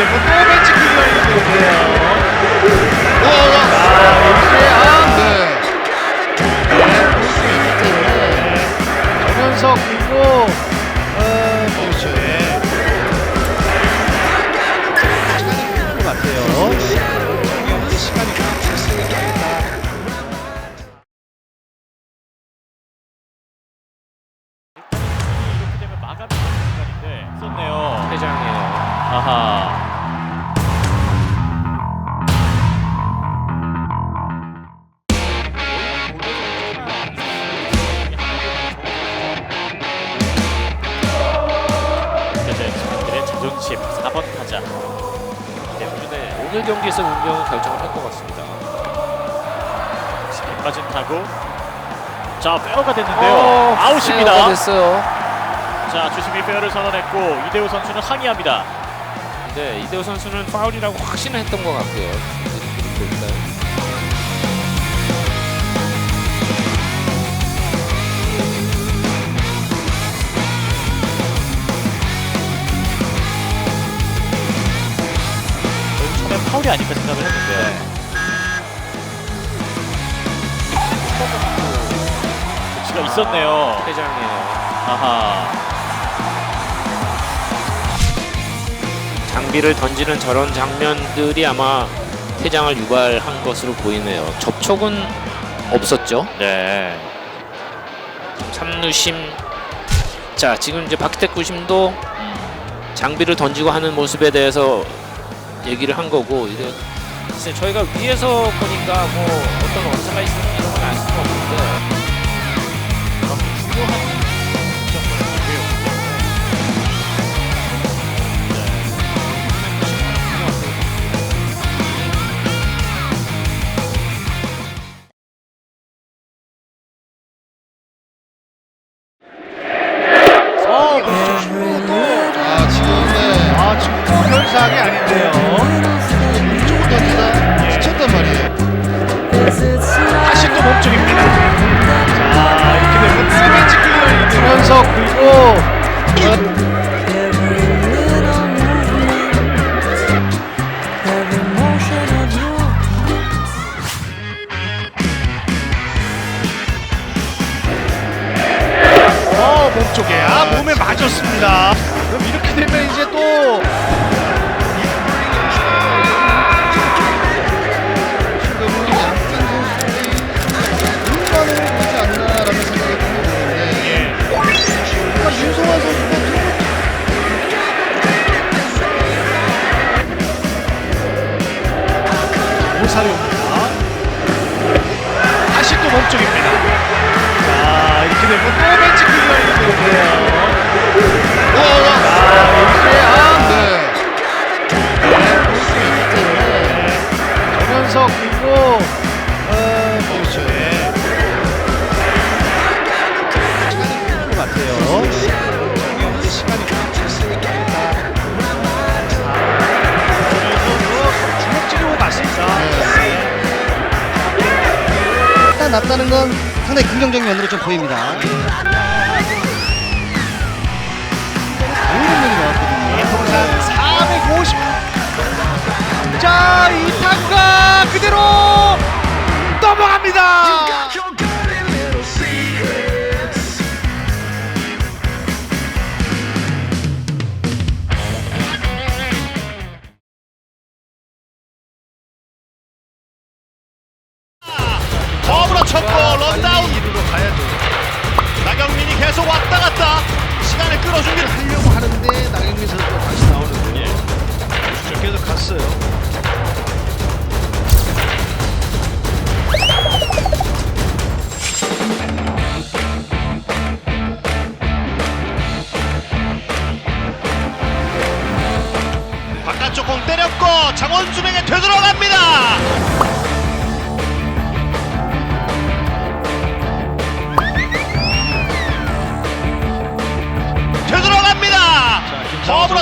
되면 또 벤치 클리어링이 되는데요. 우와, 아, 여기서야 네. 네, 볼수 있기 때문에 정현석 그리고 어, 그렇죠. 네. 것 같아요. 오늘 경기에서 운명은 결정을 할 것 같습니다. 빠진 타구 자 페어가 됐는데요 어, 아웃입니다 페어가 됐어요. 자 주심이 페어를 선언했고 이대호 선수는 항의합니다 근데 이대호 선수는 파울이라고 확신을 했던 것 같고요. 일단 파울이 아닐까 생각을 했는데 조치가 있었네요 회장이에요. 아하 장비를 던지는 저런 장면들이 아마 퇴장을 유발한 것으로 보이네요. 접촉은 없었죠. 네 삼루심. 자 지금 이제 박희택 구심도 장비를 던지고 하는 모습에 대해서 얘기를 한 거고 이제 글쎄 저희가 위에서 보니까 뭐 어떤 원사가 있는 이런 건알 수가 없는데. 중요한 그리고 어, 어 몸쪽에 아 몸에 맞았습니다. 그럼 이렇게 되면 이제 또 사료입니다. 다시 또 몸쪽입니다. 자 이렇게 되면 또 벤치 클리어링이 되는데요. 우와, 아 여기서야 네. 네, 정현석 그리고 낫다는 건 상당히 긍정적인 면으로 좀 보입니다. 좋은 면이 나왔거든요. 통산 450. 자, 이 타구가 그대로 넘어갑니다. 시간을 끌어줍니다 하려고 하는데 나경민 선수가 다시 나오는군요. 쭉 계속 갔어요.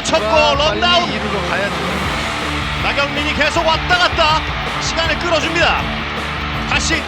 쳤고 런다운. 이리로 가야죠. 나경민이 계속 왔다 갔다 시간을 끌어줍니다. 다시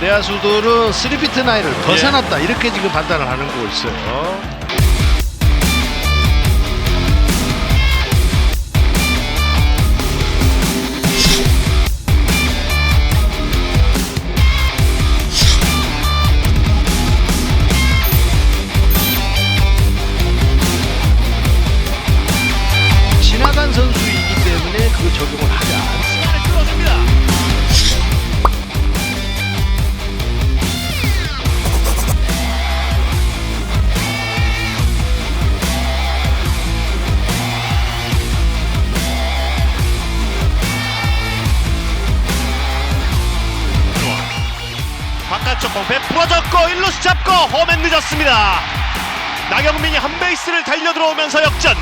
외야수들은 3피트 나이를 벗어났다 이렇게 지금 판단을 하는 거 있어요. 바깥쪽 공배 부러졌고 1루수 잡고 홈에 늦었습니다. 나경민이 한 베이스를 달려 들어오면서 역전.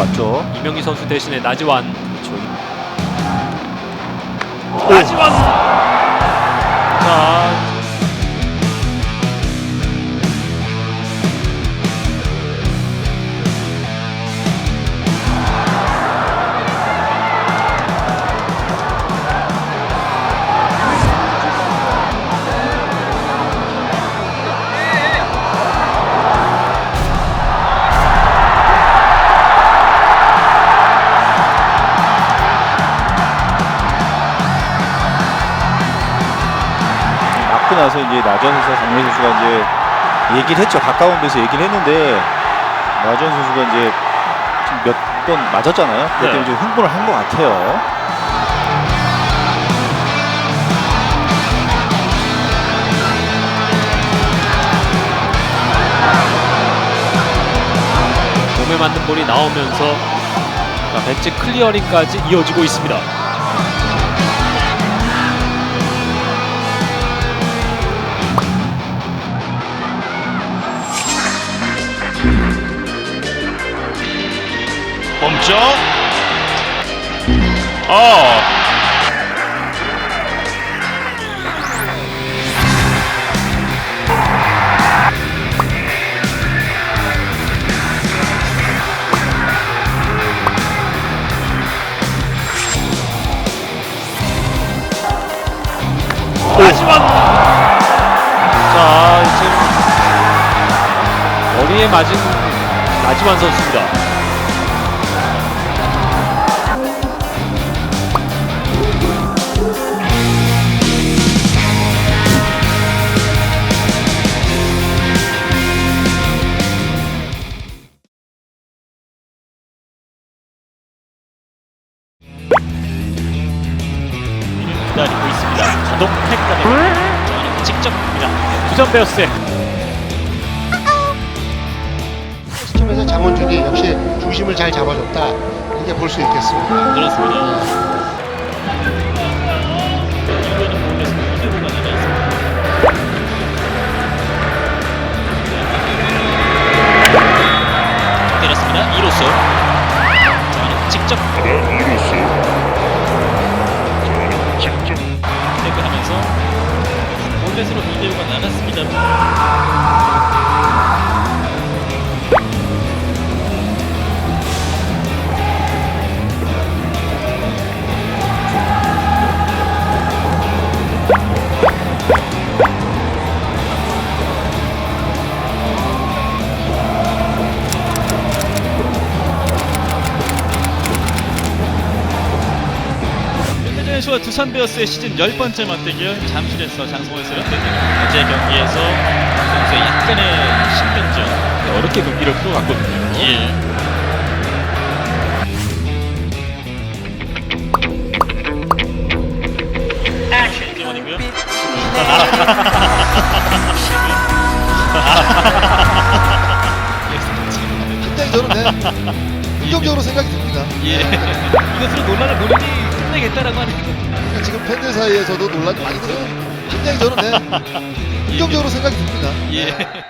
들어왔죠. 이명희 선수 대신에 나지완. 나지완. 자, 나서 이제 나전 선수와 장민 선수가 이제 얘기를 했죠. 가까운 데서 얘기를 했는데 나전 선수가 이제 몇 번 맞았잖아요. 그것 때문에 네. 좀 흥분을 한 것 같아요. 몸에 맞는 볼이 나오면서 자, 배치 클리어링까지 이어지고 있습니다. 어. 나지원 자, 지금 머리에 맞은 나지완 선수입니다. 팩까지 저는 직접 봅니다. 두산 베어스의 시점에서 장원준이 역시 중심을 잘 잡아줬다. 이렇게 볼 수 있겠습니다. 그렇습니다. 때렸습니다. 2루수. 저는 직접. 2루수. 볼넷으로 이대우가 나갔습니다. 두산 베어스의 시즌 10번째 맞대결 잠실에서 장성호에서 연대결 어제 경기에서 선수의 약간의 신경전 어렵게 경기를 풀어갔거든요. 예. 근데 저는 네. 긍정적으로 생각이 듭니다. 예. 이것으로 논란을 본인이 끝내겠다라고 하는 그러니까 지금 팬들 사이에서도 논란이 많이 들어요. 굉장히 저는 네, 긍정적으로 생각이 듭니다. 예.